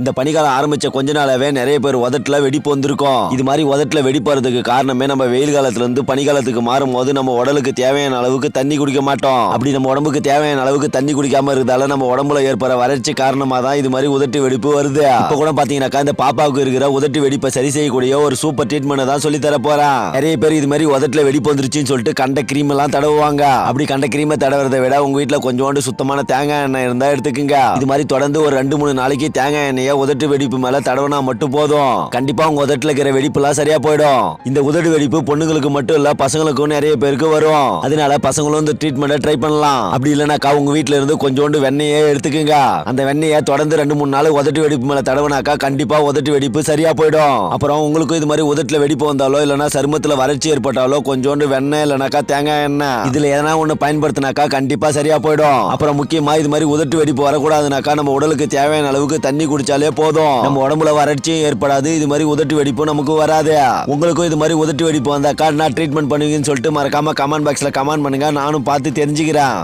இந்த பனிக்காலம் ஆரம்பிச்ச கொஞ்ச நாளாவே நிறைய பேர் உதட்டில் வெடிப்பு வந்திருக்கும். இது மாதிரி உதட்டில் வெடிப்படுறதுக்கு காரணமே நம்ம வெயில் காலத்துல இருந்து பனிக்காலத்துக்கு மாறும் போது நம்ம உடலுக்கு தேவையான அளவுக்கு தண்ணி குடிக்க மாட்டோம். அப்படி நம்ம உடம்புக்கு தேவையான அளவுக்கு தண்ணி குடிக்காம இருக்கிறதால நம்ம உடம்புல ஏற்படுற வறட்சி காரணமாக தான் இது மாதிரி உதட்டு வெடிப்பு வருது. இப்போ கூட பாத்தீங்கன்னாக்கா இந்த பாப்பாவுக்கு இருக்கிற உதட்டு வெடிப்பை சரி செய்யக்கூடிய ஒரு சூப்பர் ட்ரீட்மெண்ட் தான் சொல்லி தர போறேன். நிறைய பேர் இது மாதிரி உதட்டில் வெடிப்பு வந்துருச்சுன்னு சொல்லிட்டு கண்ட கிரீம் எல்லாம் தடவுவாங்க. அப்படி கண்ட கிரீமை தடவுறதை விட உங்க வீட்டில் கொஞ்சோண்டு சுத்தமான தேங்காய் எண்ணெய் இருந்தால் எடுத்துக்கங்க. இது மாதிரி தொடர்ந்து ஒரு ரெண்டு மூணு நாளைக்கு தேங்காய் எண்ணெய் உதட்டு வெடிப்பு மேல தடவினா மட்டும் போதும். கண்டிப்பா உங்க உதட்டுல இருக்கிற வெடிப்புலாம் சரியா போயிடும். இந்த உதடு வெடிப்பு பொண்ணுங்களுக்கு மட்டும் இல்ல பசங்களுக்கும் நிறைய பேருக்கு வரும். அதனால பசங்களும் இந்த ட்ரீட்மெண்ட்டை ட்ரை பண்ணலாம். அப்படி இல்லைனாக்கா உங்க வீட்டுல இருந்து கொஞ்சோண்டு வெண்ணெயே எடுத்துக்கங்க. அந்த வெண்ணெயை தொடர்ந்து ரெண்டு மூணு நாள் உதட்டு வெடிப்பு மேல தடவினாக்கா கண்டிப்பா உதட்டு வெடிப்பு சரியா போயிடும். அப்புறம் உங்களுக்கும் இது மாதிரி உதட்டுல வெடிப்பு வந்தாலோ இல்லைன்னா சருமத்துல வறட்சி ஏற்பட்டாலோ கொஞ்சோண்டு வெண்ணெய் இல்லைனாக்கா தேங்காய் எண்ணெய் இதுல எதனா ஒண்ணு பயன்படுத்தினாக்கா கண்டிப்பா சரியா போயிடும். அப்புறம் முக்கியமா இது மாதிரி உதட்டு வெடிப்பு வரக்கூடாதுனாக்கா நம்ம உடலுக்கு தேவையான அளவுக்கு தண்ணி குடிச்சாலே போதும். நம்ம உடம்புல வறட்சியும் ஏற்படாது. இது மாதிரி உதட்டு வெடிப்பு நமக்கு வராது. உங்களுக்கும் இது மாதிரி உதட்டு வெடிப்பு வந்தாக்கா நான் ட்ரீட்மெண்ட் பண்ணுவீங்கன்னு சொல்லிட்டு மறக்காம கமெண்ட் பாக்ஸ்ல கமெண்ட் பண்ணுங்க. நானும் பார்த்து தெரிஞ்சுக்கிறேன்.